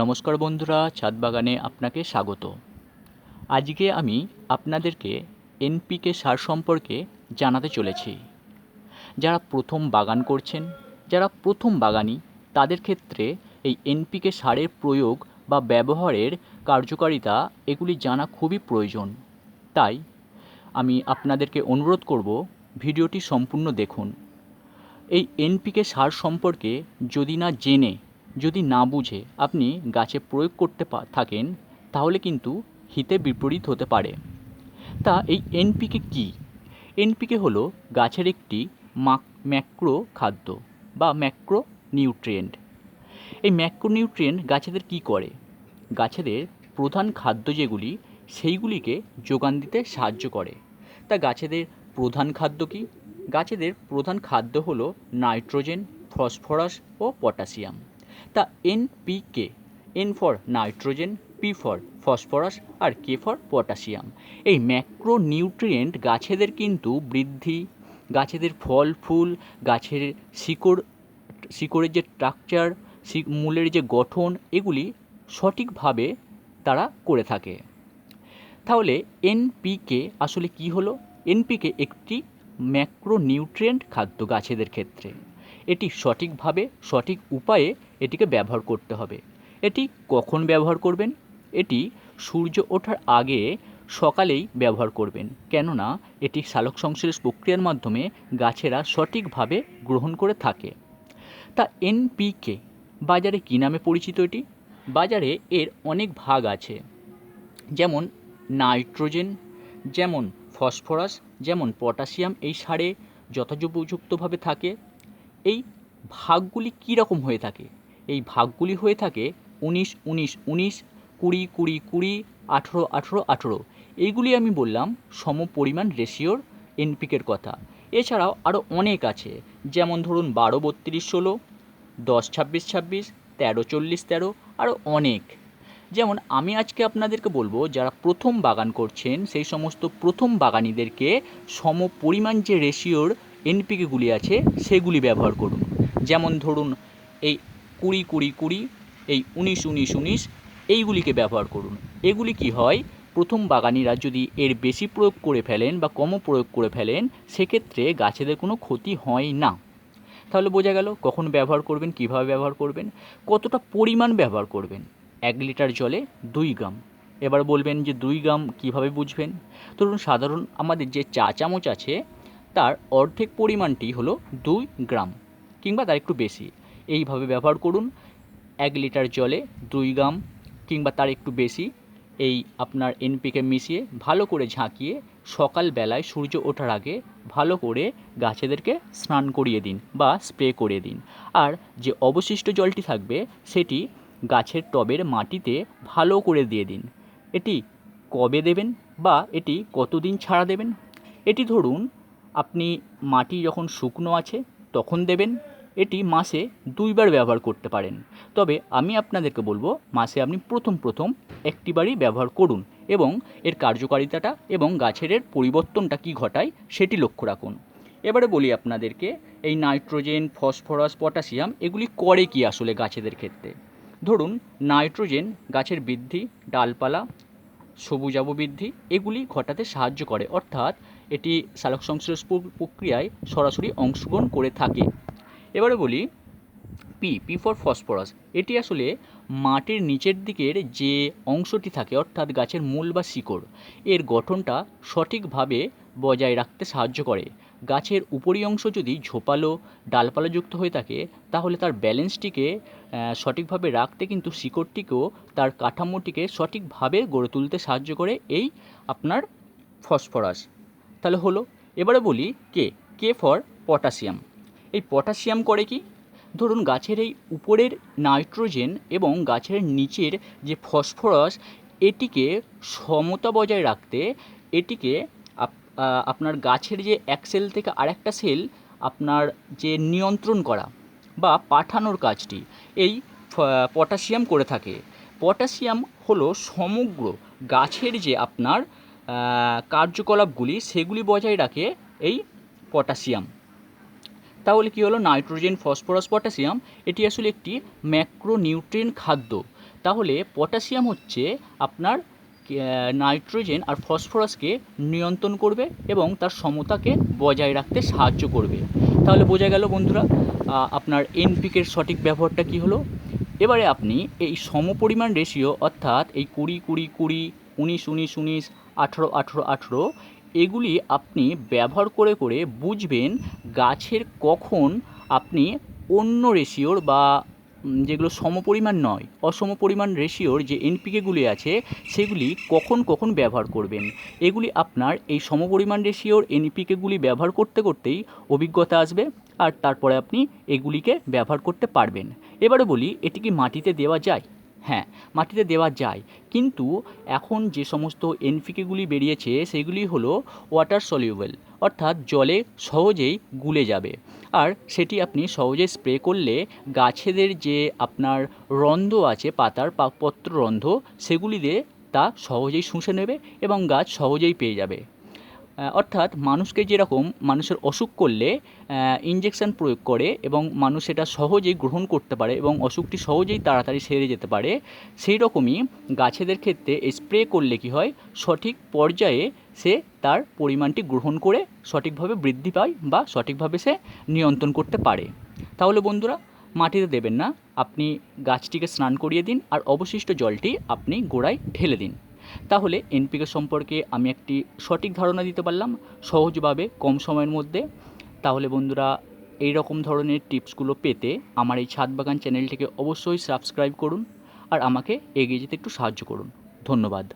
নমস্কার বন্ধুরা, ছাদ বাগানে আপনাকে স্বাগত। আজকে আমি আপনাদেরকে এনপিকে সার সম্পর্কে জানাতে চলেছি। যারা প্রথম বাগান করছেন, যারা প্রথম বাগানি, তাদের ক্ষেত্রে এই এনপিকে সারের প্রয়োগ বা ব্যবহারের কার্যকারিতা এগুলি জানা খুবই প্রয়োজন। তাই আমি আপনাদেরকে অনুরোধ করব, ভিডিওটি সম্পূর্ণ দেখুন। এই এনপিকে সার সম্পর্কে যদি না জেনে যদি না বুঝে আপনি গাছে প্রয়োগ করতে থাকেন, তাহলে কিন্তু হিতে বিপরীত হতে পারে। তা এই এনপিকে কি? এনপিকে হলো গাছের একটি মাক ম্যাক্রো খাদ্য বা ম্যাক্রো নিউট্রিয়েন্ট। এই ম্যাক্রো নিউট্রিয়েন্ট গাছেদের কি করে? গাছেদের প্রধান খাদ্য যেগুলি, সেইগুলিকে যোগান দিতে সাহায্য করে। তা গাছেদের প্রধান খাদ্য কি? গাছেদের প্রধান খাদ্য হলো নাইট্রোজেন, ফসফরাস ও পটাশিয়াম। তা NPK N for nitrogen P for phosphorus R K for potassium এই ম্যাক্রো নিউট্রিয়েন্ট গাছেদের কিন্তু বৃদ্ধি, গাছেদের ফল, ফুল, গাছের শিকড়, শিকড়ের যে স্ট্রাকচার মূলের যে গঠন, এগুলি সঠিকভাবে তারা করে থাকে। তাহলে এনপিকে আসলে কি হলো? এনপিকে একটি ম্যাক্রোনিউট্রিয়েন্ট খাদ্য গাছেদের ক্ষেত্রে। এটি সঠিকভাবে, সঠিক উপায়ে এটিকে ব্যবহার করতে হবে। এটি কখন ব্যবহার করবেন? এটি সূর্য ওঠার আগে সকালেই ব্যবহার করবেন, কেননা এটি সালোক সংশ্লেষ প্রক্রিয়ার মাধ্যমে গাছেরা সঠিকভাবে গ্রহণ করে থাকে। তা এনপিকে, বাজারে কী নামে পরিচিত এটি? বাজারে এর অনেক ভাগ আছে। যেমন নাইট্রোজেন, যেমন ফসফরাস, যেমন পটাশিয়াম এই সারে যথোপযুক্তভাবে থাকে। এই ভাগগুলি কী রকম হয়ে থাকে? এই ভাগগুলি হয়ে থাকে উনিশ উনিশ উনিশ, কুড়ি কুড়ি কুড়ি, আঠেরো আঠেরো আঠেরো। এইগুলি আমি বললাম সম পরিমাণ রেশিওর এনপিকের কথা। এছাড়াও আরও অনেক আছে। যেমন ধরুন বারো, বত্রিশ, ষোলো, দশ, ছাব্বিশ ছাব্বিশ, তেরো, চল্লিশ, তেরো আরও অনেক। যেমন আমি আজকে আপনাদেরকে বলব, যারা প্রথম বাগান করছেন, সেই সমস্ত প্রথম বাগানিদেরকে সম পরিমাণ যে রেশিওর এনপিকেগুলি আছে, সেগুলি ব্যবহার করুন। যেমন ধরুন, এই কুড়ি কুড়ি কুড়ি, এই উনিশ উনিশ উনিশ, এইগুলিকে ব্যবহার করুন। এগুলি কি হয়? প্রথম বাগানিরা যদি এর বেশি প্রয়োগ করে ফেলেন বা কমও প্রয়োগ করে ফেলেন, সেক্ষেত্রে গাছেদের কোনো ক্ষতি হয় না। তাহলে বোঝা গেল কখন ব্যবহার করবেন, কীভাবে ব্যবহার করবেন, কতটা পরিমাণ ব্যবহার করবেন। এক লিটার জলে দুই গ্রাম। এবার বলবেন যে দুই গ্রাম কীভাবে বুঝবেন? ধরুন, সাধারণ আমাদের যে চা চামচ আছে তার অর্ধেক পরিমাণটি হলো দুই গ্রাম কিংবা তার একটু বেশি। এইভাবে ব্যবহার করুন। এক লিটার জলে দুই গ্রাম কিংবা তার একটু বেশি। এই আপনার এনপিকে মিশিয়ে ভালো করে ঝাঁকিয়ে সকালবেলায় সূর্য ওঠার আগে ভালো করে গাছেদেরকে স্নান করিয়ে দিন বা স্প্রে করিয়ে দিন। আর যে অবশিষ্ট জলটি থাকবে সেটি গাছের টবের মাটিতে ভালো করে দিয়ে দিন। এটি কবে দেবেন বা এটি কতদিন ছাড়া দেবেন? এটি ধরুন আপনি মাটি যখন শুকনো আছে, তখন দেবেন। এটি মাসে দুইবার ব্যবহার করতে পারেন। তবে আমি আপনাদেরকে বলব, মাসে আপনি প্রথম প্রথম একটিবারই ব্যবহার করুন এবং এর কার্যকারিতাটা এবং গাছের পরিবর্তনটা কী ঘটায় সেটি লক্ষ্য রাখুন। এবারে বলি আপনাদেরকে, এই নাইট্রোজেন, ফসফরাস, পটাশিয়াম, এগুলি করে কি আসলে গাছেদের ক্ষেত্রে? ধরুন, নাইট্রোজেন গাছের বৃদ্ধি, ডালপালা, সবুজাব বৃদ্ধি, এগুলি ঘটাতে সাহায্য করে। অর্থাৎ এটি সালোক সংশ্লেষ প্রক্রিয়ায় সরাসরি অংশগ্রহণ করে থাকে। এবারে বলি পি পি ফর ফসফরাস এটি আসলে মাটির নিচের দিকের যে অংশটি থাকে, অর্থাৎ গাছের মূল বা শিকড়, এর গঠনটা সঠিকভাবে বজায় রাখতে সাহায্য করে। গাছের উপরি অংশ যদি ঝোপালো ডালপালাযুক্ত হয়ে থাকে, তাহলে তার ব্যালেন্সটিকে সঠিকভাবে রাখতে কিন্তু শিকড়টিকেও তার কাঠামোটিকে সঠিকভাবে গড়ে তুলতে সাহায্য করে এই আপনার ফসফরাস তাহলে হলো, এবারে বলি কে কে ফর পটাশিয়াম এই পটাশিয়াম করে কি? ধরুন গাছের এই উপরের নাইট্রোজেন এবং গাছের নিচের যে ফসফরাস এটিকে সমতা বজায় রাখতে এটিকে আপনার গাছের যে এক সেল থেকে আরেকটা সেল আপনার যে নিয়ন্ত্রণ করা বা পাঠানোর কাজটি, এই পটাশিয়াম করে থাকে। পটাশিয়াম হলো সমগ্র গাছের যে আপনার কার্যকলাপগুলি সেগুলি বজায় রাখে এই পটাশিয়াম। তাহলে কি হলো? নাইট্রোজেন, ফসফরাস, পটাশিয়াম, এটি আসলে একটি ম্যাক্রোনিউট্রিয়েন্ট খাদ্য। তাহলে পটাশিয়াম হচ্ছে আপনার নাইট্রোজেন আর ফসফরাসকে নিয়ন্ত্রণ করবে এবং তার সমতাকে বজায় রাখতে সাহায্য করবে। তাহলে বোঝা গেল বন্ধুরা আপনার এনপিকের সঠিক ব্যবহারটা কী হলো? এবারে আপনি এই সমপরিমাণ রেশিও অর্থাৎ এই কুড়ি কুড়ি কুড়ি, উনিশ উনিশ উনিশ আঠেরো আঠেরো আঠেরো, এগুলি আপনি ব্যবহার করে করে বুঝবেন গাছের কখন আপনি অন্য রেশিওর বা যেগুলো সমপরিমাণ নয়, অসমপরিমাণ রেশিওর যে এনপিকেগুলি আছে, সেগুলি কখন কখন ব্যবহার করবেন। এগুলি আপনার এই সমপরিমাণ রেশিওর এনপিকেগুলি ব্যবহার করতে, করতেই অভিজ্ঞতা আসবে আর তারপরে আপনি এগুলিকে ব্যবহার করতে পারবেন। এবারে বলি, এটি কি মাটিতে দেওয়া যায়? হ্যাঁ মাটিতে দেওয়া যায়। কিন্তু এখন যে সমস্ত এনপিকেগুলি বেরিয়েছে, সেগুলি হলো ওয়াটার সলিউবেল অর্থাৎ জলে সহজেই গুলে যাবে। আর সেটি আপনি সহজে স্প্রে করলে গাছেদের যে আপনার রন্ধ্র আছে, পাতার পা পত্ররন্ধ্র সেগুলি দিয়ে তা সহজেই শুষে নেবে এবং গাছ সহজেই পেয়ে যাবে। অর্থাৎ মানুষকে যেরকম মানুষের অসুখ করলে ইঞ্জেকশন প্রয়োগ করে এবং মানুষ সেটা সহজেই গ্রহণ করতে পারে এবং অসুখটি সহজেই তাড়াতাড়ি সেরে যেতে পারে, সেই রকমই গাছেদের ক্ষেত্রে স্প্রে করলে কি হয়? সঠিক পর্যায়ে সে তার পরিমাণটি গ্রহণ করে সঠিকভাবে বৃদ্ধি পায় বা সঠিকভাবে সে নিয়ন্ত্রণ করতে পারে। তাহলে বন্ধুরা, মাটিতে দেবেন না। আপনি গাছটিকে স্নান করিয়ে দিন আর অবশিষ্ট জলটি আপনি গোড়ায় ঢেলে দিন। তাহলে এনপিকে সম্পর্কে আমি একটি সঠিক ধারণা দিতে পারলাম সহজভাবে, কম সময়ের মধ্যে। তাহলে বন্ধুরা এই রকম ধরনের টিপসগুলো পেতে আমার এই ছাদ বাগান চ্যানেলটিকে অবশ্যই সাবস্ক্রাইব করুন আর আমাকে এগিয়ে যেতে একটু সাহায্য করুন। ধন্যবাদ।